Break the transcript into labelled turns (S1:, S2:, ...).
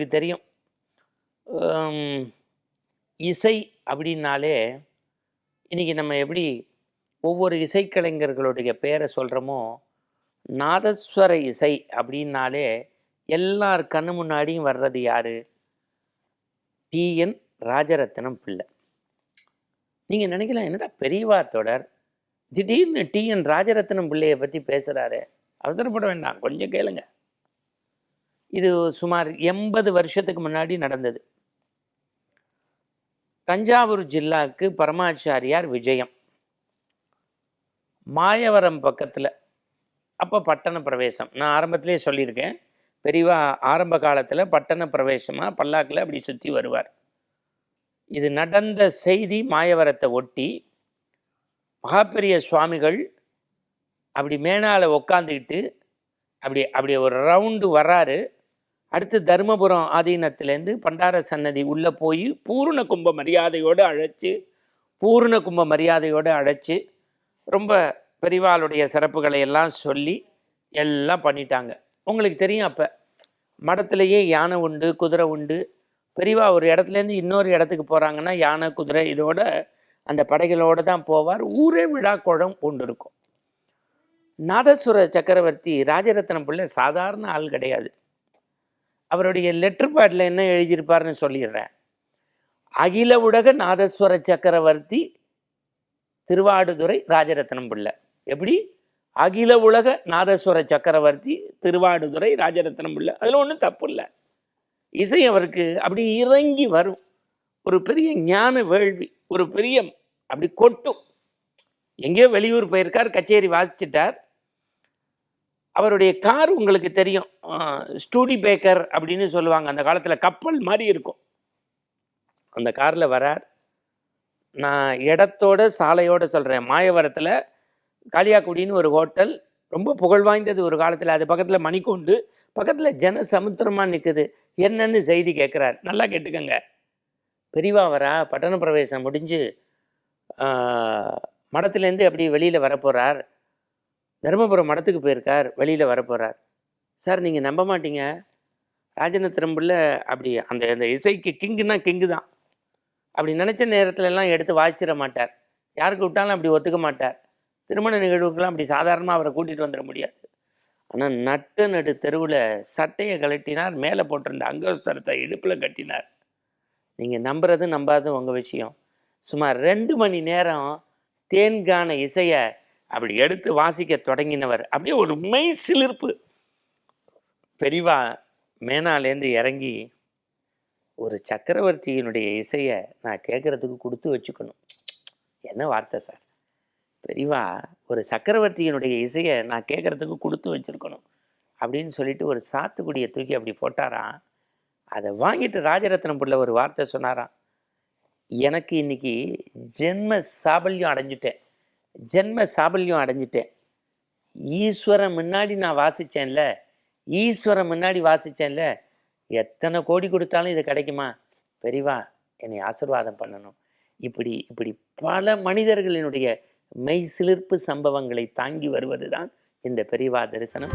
S1: தெரியும். இசை அப்படின்னாலே இன்றைக்கி நம்ம எப்படி ஒவ்வொரு இசைக்கலைஞர்களுடைய பேரை சொல்கிறோமோ நாதஸ்வர இசை அப்படின்னாலே எல்லார் கண்ணு முன்னாடியும் வர்றது யாரு? டிஎன் ராஜரத்னம் பிள்ளை. நீங்கள் நினைக்கலாம் என்னடா பெரியவா தொடர்? திடீர்னு டிஎன் ராஜரத்னம் பிள்ளையை பற்றி பேசுகிறாரு அவசரப்பட வேண்டாம் கொஞ்சம் கேளுங்க. இது சுமார் எண்பது வருஷத்துக்கு முன்னாடி நடந்தது. தஞ்சாவூர் ஜில்லாவுக்கு பரமாச்சாரியார் விஜயம். மாயவரம் பக்கத்தில் அப்போ பட்டண பிரவேசம். நான் ஆரம்பத்திலே சொல்லியிருக்கேன் பெரியவா ஆரம்ப காலத்தில் பட்டண பிரவேசமாக பல்லாக்கில் அப்படி சுற்றி வருவார். இது நடந்த செய்தி மாயவரத்தை ஒட்டி மகாபெரிய சுவாமிகள் அப்படி மேனால உக்காந்துக்கிட்டு அப்படி அப்படி ஒரு ரவுண்டு வராரு. அடுத்து தருமபுரம் ஆதீனத்திலேருந்து பண்டார சன்னதி உள்ளே போய் பூர்ண கும்ப மரியாதையோடு அழைச்சி பூர்ண கும்ப மரியாதையோடு அழைச்சி ரொம்ப பெரிவாளுடைய சிறப்புகளை எல்லாம் சொல்லி எல்லாம் பண்ணிட்டாங்க. உங்களுக்கு தெரியும் அப்போ. மடத்துலேயே யானை உண்டு குதிரை உண்டு. பெரிவா ஒரு இடத்துலேருந்து இன்னொரு இடத்துக்கு போகிறாங்கன்னா யானை குதிரை இதோட அந்த படைகளோடு தான் போவார். ஊரே விழா குளம் கொண்டு இருக்கும். நாதஸ்வர சக்கரவர்த்தி ராஜரத்னம் பிள்ளை சாதாரண ஆள் கிடையாது. அவருடைய லெட்டர் பேடில் என்ன எழுதியிருப்பார்னு சொல்லிடுறேன். அகில உலக நாதஸ்வர சக்கரவர்த்தி திருவாடுதுறை ராஜரத்னம் பிள்ளை எப்படி? அகில உலக நாதஸ்வர சக்கரவர்த்தி திருவாடுதுறை ராஜரத்னம் பிள்ளை அதில் ஒன்றும் தப்பு இல்லை. இசை அவருக்கு அப்படி இறங்கி வரும். ஒரு பெரிய ஞான வேள்வி ஒரு பெரிய அப்படி கொட்டும். எங்கேயோ வெளியூர் போயிருக்கார் கச்சேரி வாசிச்சிட்டார். அவருடைய கார் உங்களுக்கு தெரியும். ஸ்டூடி பேக்கர் அப்படின்னு சொல்லுவாங்க. அந்த காலத்தில் கப்பல் மாதிரி இருக்கும். அந்த காரில் வரார். நான் இடத்தோட சாலையோட சொல்கிறேன் மாயவரத்தில் காளியாக்குடின்னு ஒரு ஹோட்டல் ரொம்ப புகழ் வாய்ந்தது ஒரு காலத்தில். அது பக்கத்தில் மணிக்கூண்டு பக்கத்தில் ஜன சமுத்திரமாக நிற்குது என்னன்னு செய்தி கேட்குறார் நல்லா கேட்டுக்கங்க. பெரியவா வரா பட்டண பிரவேசம் முடிஞ்சு மடத்துலேருந்து அப்படி வெளியில் வரப்போகிறார் தருமபுரம் மடத்துக்கு போயிருக்கார் வெளியில் வரப்போகிறார் சார் நீங்கள் நம்ப மாட்டீங்க. ராஜேந்திர பிள்ளை அப்படி அந்த அந்த இசைக்கு கிங்குன்னா கிங்கு தான். அப்படி நினச்ச நேரத்துலலாம் எடுத்து வாசிச்சிட மாட்டார். யாருக்கு விட்டாலும் அப்படி ஒத்துக்க மாட்டார். திருமண நிகழ்வுக்கெல்லாம் அப்படி சாதாரணமாக அவரை கூட்டிகிட்டு வந்துட முடியாது. ஆனால் நட்டு நடு தெருவில் சட்டையை கழட்டினார் மேலே போட்டிருந்த அங்கஸ்தரத்தை இடுப்பில் கட்டினார். நீங்கள் நம்புறது நம்பாதது உங்கள் விஷயம். சுமார் ரெண்டு மணி நேரம் தேன்கான இசையை அப்படி எடுத்து வாசிக்க தொடங்கினவர். அப்படியே ஒரு மெய் சிலிர்ப்பு. பெரிவா மேனாலேருந்து இறங்கி ஒரு சக்கரவர்த்தியினுடைய இசையை நான் கேட்குறதுக்கு கொடுத்து வச்சுக்கணும். என்ன வார்த்தை சார்? பெரியவா ஒரு சக்கரவர்த்தியினுடைய இசையை நான் கேட்குறதுக்கு கொடுத்து வச்சிருக்கணும். அப்படின்னு சொல்லிட்டு ஒரு சாத்துக்குடியை தூக்கி அப்படி போட்டாராம். அதை வாங்கிட்டு ராஜரத்னம் பிள்ளை ஒரு வார்த்தை சொன்னாராம். எனக்கு இன்னைக்கு ஜென்ம சாபல்யம் அடைஞ்சிட்டேன். ஜென்ம சாபல்யம் அடைஞ்சிட்டேன். ஈஸ்வரன் முன்னாடி நான் வாசித்தேன்ல ஈஸ்வரன் முன்னாடி வாசித்தேன்ல எத்தனை கோடி கொடுத்தாலும் இது கிடைக்குமா? பெரிவா என்னை ஆசீர்வாதம் பண்ணணும். இப்படி இப்படி பல மனிதர்களினுடைய மெய் சிலிர்ப்பு சம்பவங்களை தாங்கி வருவது தான் இந்த பெரிவா தரிசனம்.